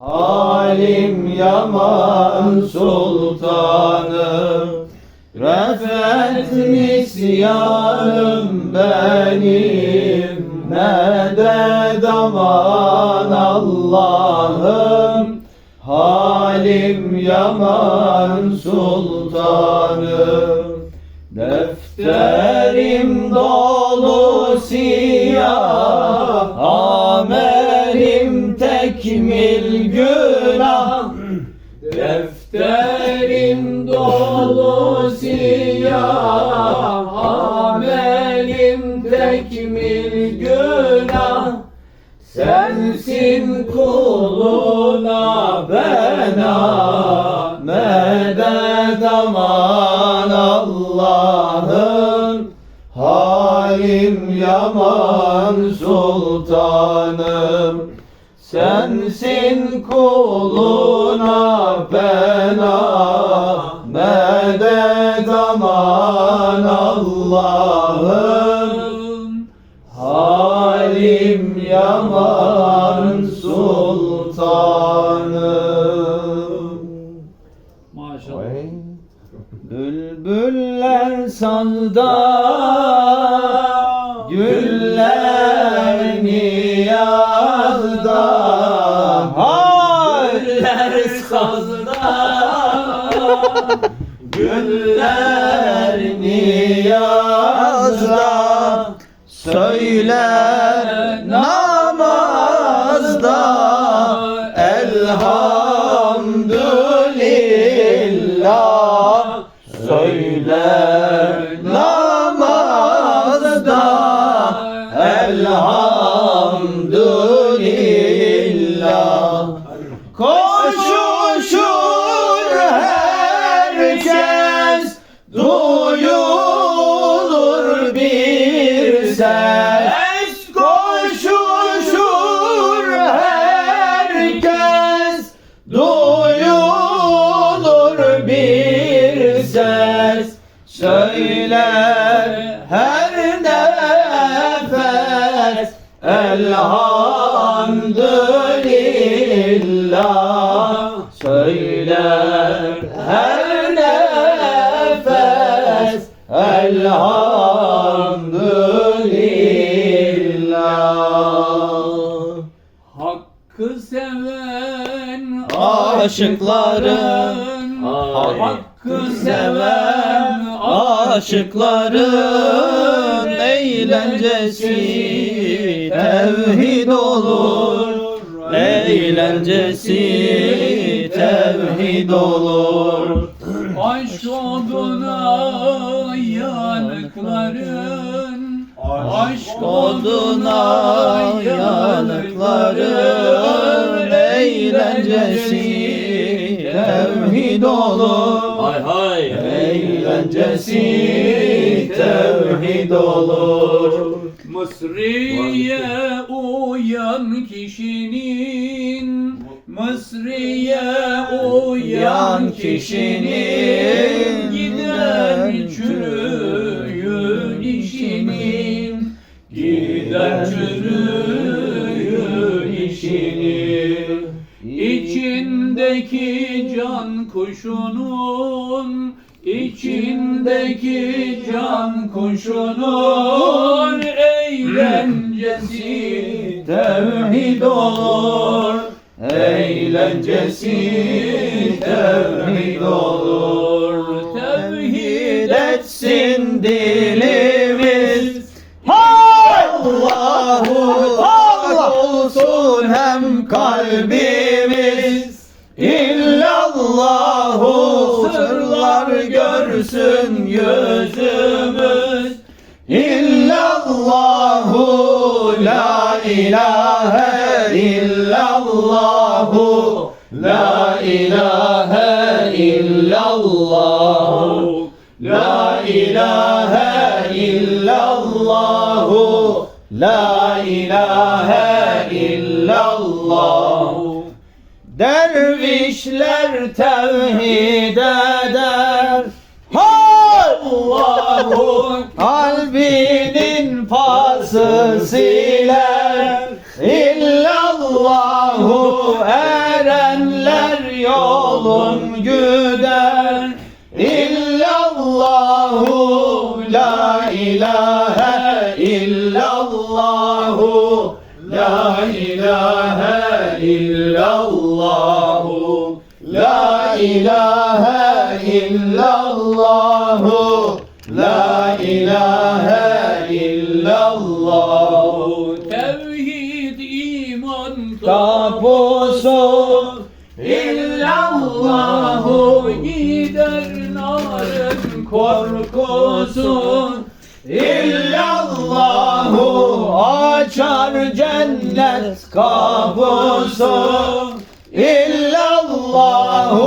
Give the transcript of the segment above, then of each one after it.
Halim yaman sultanım Refet nisyanım benim Medet aman Allah'ım. Halim yaman sultanım Defterim dolu siyah tekmil günah Defterim dolu siyah. Amelim tekmil günah Sensin kuluna bena. Medet aman Allah'ım Halim yaman sultanım Sensin kuluna bena Güller niyazda Söyler do Elhamdülillah. Hakkı seven Aşıkların. Hakkı seven Aşıkların eğlencesi tevhid olur. Eğlencesi tevhid olur. Aşk oduna yanıkların Aşk Oduna yanıkların eğlencesi tevhid olur. Hay hay. Eğlencesi tevhid olur. Mısriye apaixono illallahu La ilahe illallahu Dervişler tevhid ilahe illallahu La ilahe illallahu La ilahe illallahu La ilahe illallahu. Tevhid iman Tapusu İllallahu. gider narın korkusu cennet kapısı İllallahu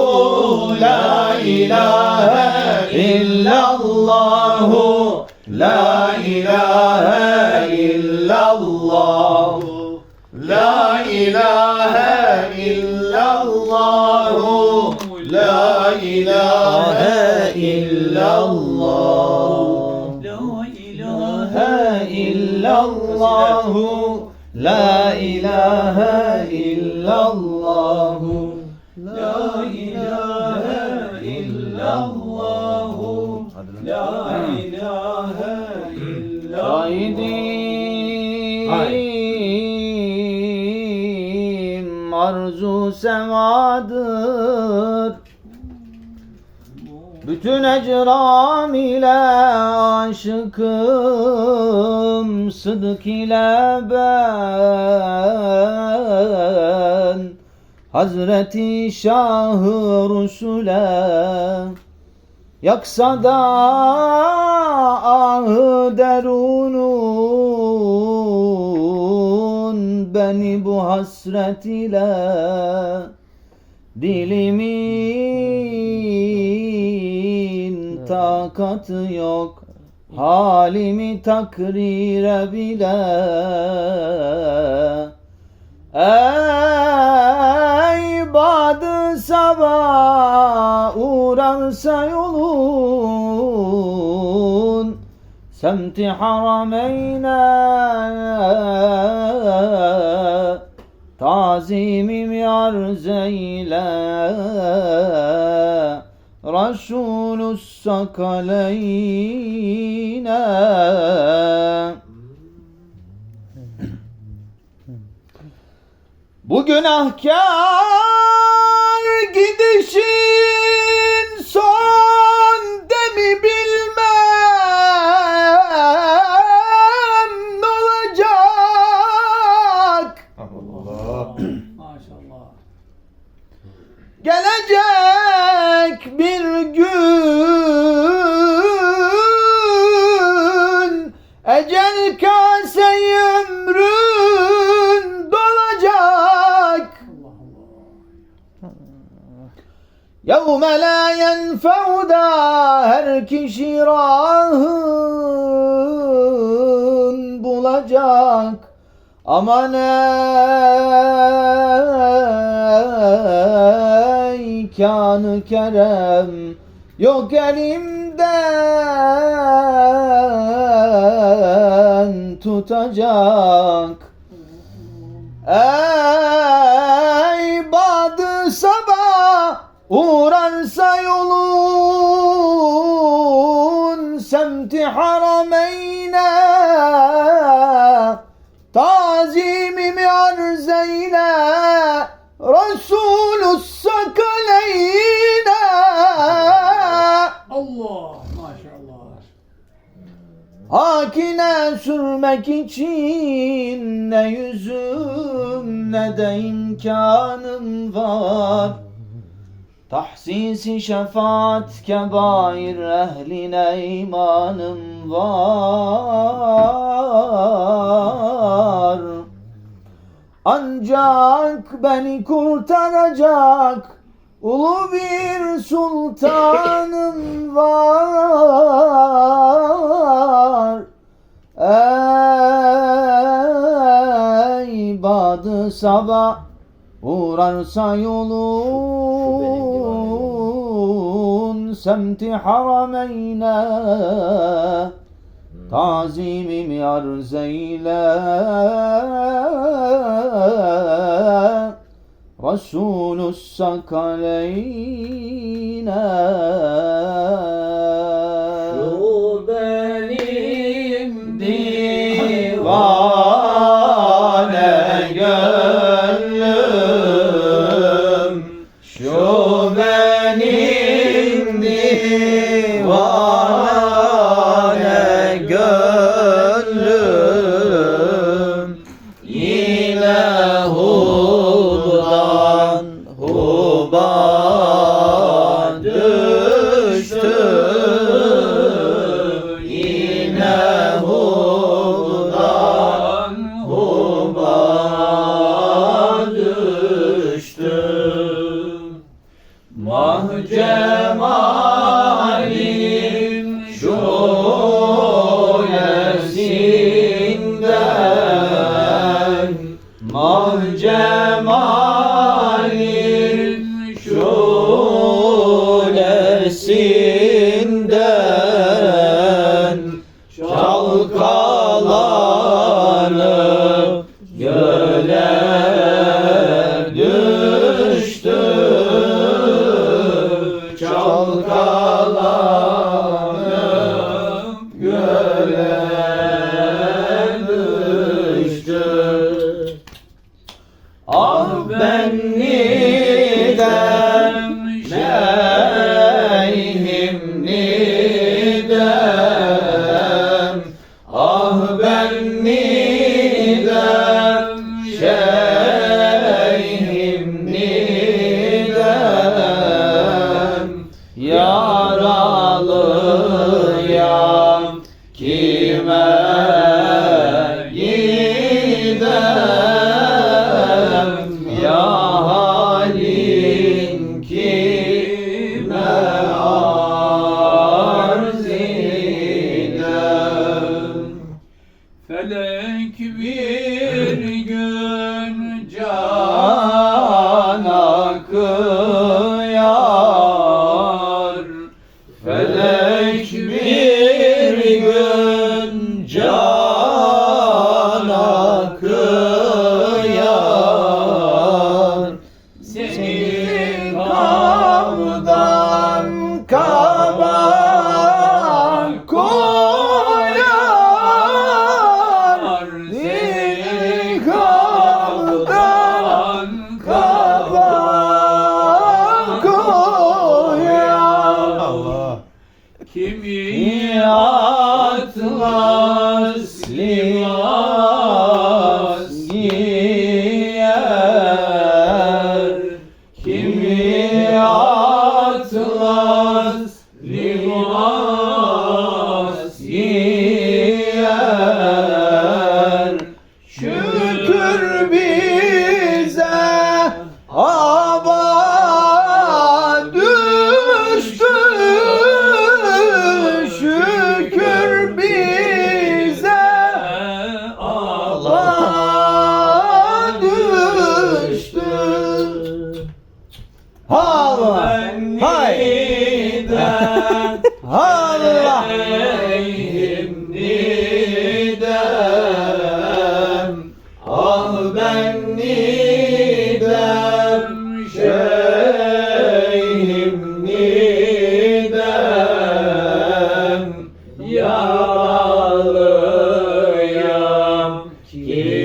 la ilahe illallahu La ilahe İllallah La ilahe illallah. La ilahe illallah. La ilahe illallah. Arzu semadır bütün ecram ile aşıkım Sıdık ile ben. Hazreti Şah-ı Resul'e Yaksa da ahı derunun Beni bu hasret ile Dilimin takatı yok. Halimi takrire bile. Ey badı sabah uğrarsa yolun. Semti harameyne Tazimimi arz eyle Resulü sakaleyne Bu günahkar gidişin يَوْمَ لَا يَنْفَعُ da her kişi rahın bulacak Aman ey kanı kerem Yok elimden tutacak Ey badı sabah uğrarsa yolun semti harameyne tazimimi arz eyle Resulü sakaleyne Allah maşallah. Hakine sürmek için ne yüzüm ne de imkanım var Tahsisi şefaat kebair ehline imanım var. Ancak beni kurtaracak Ulu bir sultanım var. Ey badı sabah Uğrarsa yolun semti harameyne hmm. Tazimim arz eyle Resulü sakaleyne Allah Cheers.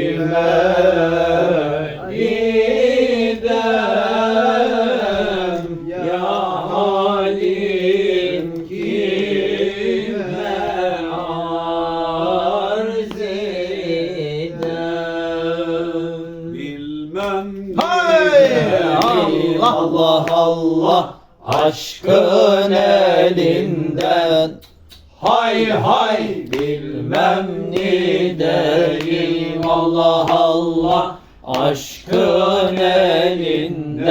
Allah Allah aşkın elinden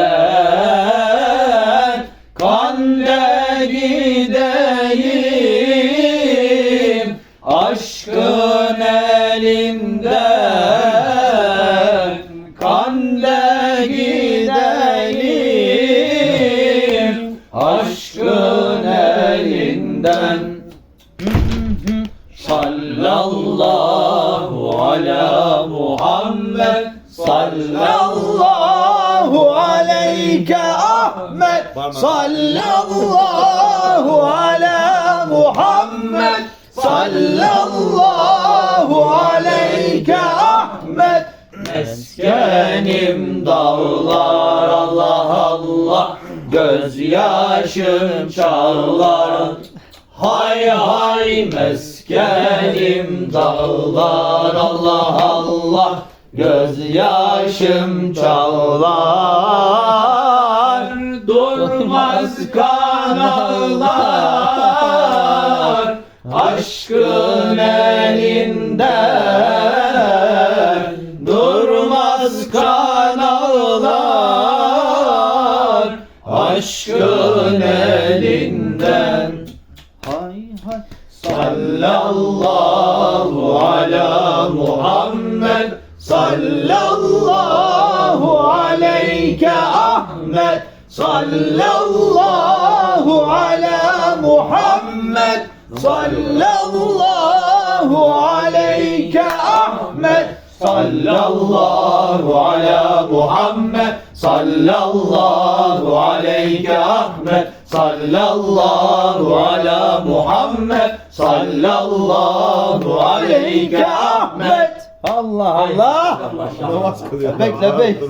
Muhammed Sallallahu aleyke Ahmet Sallallahu ala Muhammed Sallallahu aleyke Ahmet. Meskenim dağlar Allah Allah. Gözyaşım çağlar. Hay hay meskenim dağlar Allah Allah Gözyaşım çağlar Durmaz kan ağlar aleyke Ahmet Sallallahu ala Muhammed. Sallallahu aleyke Ahmet Sallallahu ala Muhammed. Sallallahu aleyke Ahmet Sallallahu ala Muhammed. Sallallahu aleyke Ahmet Allah Allah. Namaz kılıyor. Bekle bekle